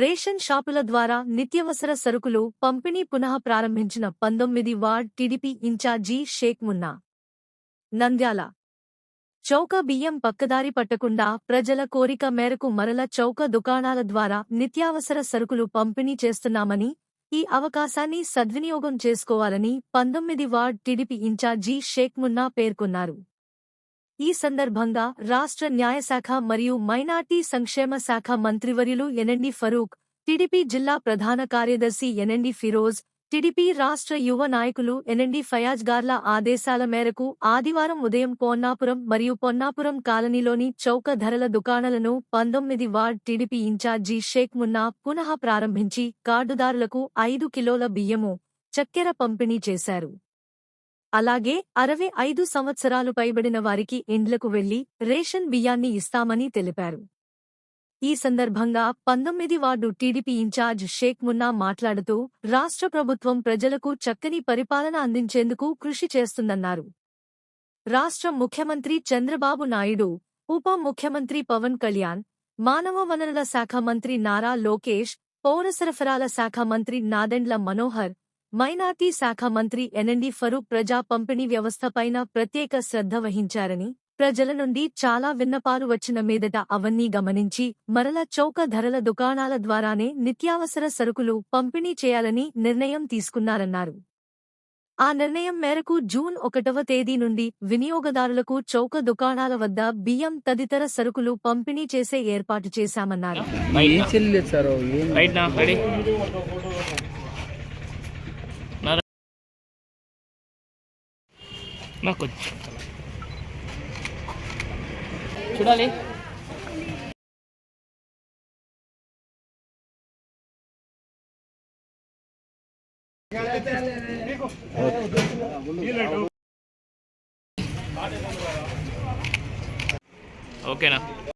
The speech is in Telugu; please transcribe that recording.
రేషన్ షాపుల ద్వారా నిత్యవసర సరుకులు పంపిణీ పునః ప్రారంభించిన పంతొమ్మిది ward TDP incharge Sheikh Munna. Nandyal. చౌక బియ్యం పక్కదారి పట్టకుండా ప్రజల కోరిక మేరకు మరల చౌక దుకాణాల ద్వారా నిత్యావసర సరుకులు పంపిణీ చేస్తున్నామని ఈ అవకాశాన్ని సద్వినియోగం చేసుకోవాలని పంతొమ్మిది ward TDP incharge Sheikh Munna పేర్కొన్నారు. ఈ సందర్భంగా రాష్ట్ర న్యాయశాఖ మరియు మైనార్టీ సంక్షేమ శాఖ మంత్రివర్యులు ఎనండి ఫరూక్ టీడీపీ జిల్లా ప్రధాన కార్యదర్శి ఎనండి ఫిరోజ్ టీడీపీ రాష్ట్ర యువ నాయకులు ఎనండి ఫయాజ్ గార్ల ఆదేశాల మేరకు ఆదివారం ఉదయం పొన్నాపురం మరియు పొన్నాపురం కాలనీలోని చౌక ధరల దుకాణాలను పంతొమ్మిది ward TDP incharge Sheikh Munna పునః ప్రారంభించి కార్డుదారులకు ఐదు కిలోల బియ్యము చక్కెర పంపిణీ చేశారు. అలాగే అరవై ఐదు సంవత్సరాలు పైబడిన వారికి ఇండ్లకు వెళ్ళి రేషన్ బియ్యాన్ని ఇస్తామని తెలిపారు. ఈ సందర్భంగా పంతొమ్మిది ward TDP incharge Sheikh Munna మాట్లాడుతూ రాష్ట్ర ప్రభుత్వం ప్రజలకు చక్కని పరిపాలన అందించేందుకు కృషి చేస్తుందన్నారు. రాష్ట్ర ముఖ్యమంత్రి చంద్రబాబు నాయుడు ఉప ముఖ్యమంత్రి పవన్ కళ్యాణ్ మానవ వనరుల శాఖ మంత్రి నారా లోకేష్ పౌర సరఫరాల శాఖ మంత్రి నాదెండ్ల మనోహర్ మైనార్టీ శాఖ మంత్రి ఎనండి ఫరూక్ ప్రజా పంపిణీ వ్యవస్థపైన ప్రత్యేక శ్రద్ధ వహించారని ప్రజల నుండి చాలా విన్నపాలు వచ్చిన మీదట అవన్నీ గమనించి మరల చౌక ధరల దుకాణాల ద్వారానే నిత్యావసర సరుకులు పంపిణీ చేయాలని నిర్ణయం తీసుకున్నారన్నారు. ఆ నిర్ణయం మేరకు జూన్ ఒకటవ తేదీ నుండి వినియోగదారులకు చౌక దుకాణాల వద్ద బియ్యం తదితర సరుకులు పంపిణీ చేసే ఏర్పాటు చేశామన్నారు. నాకు చూడాలి. ఓకేనా?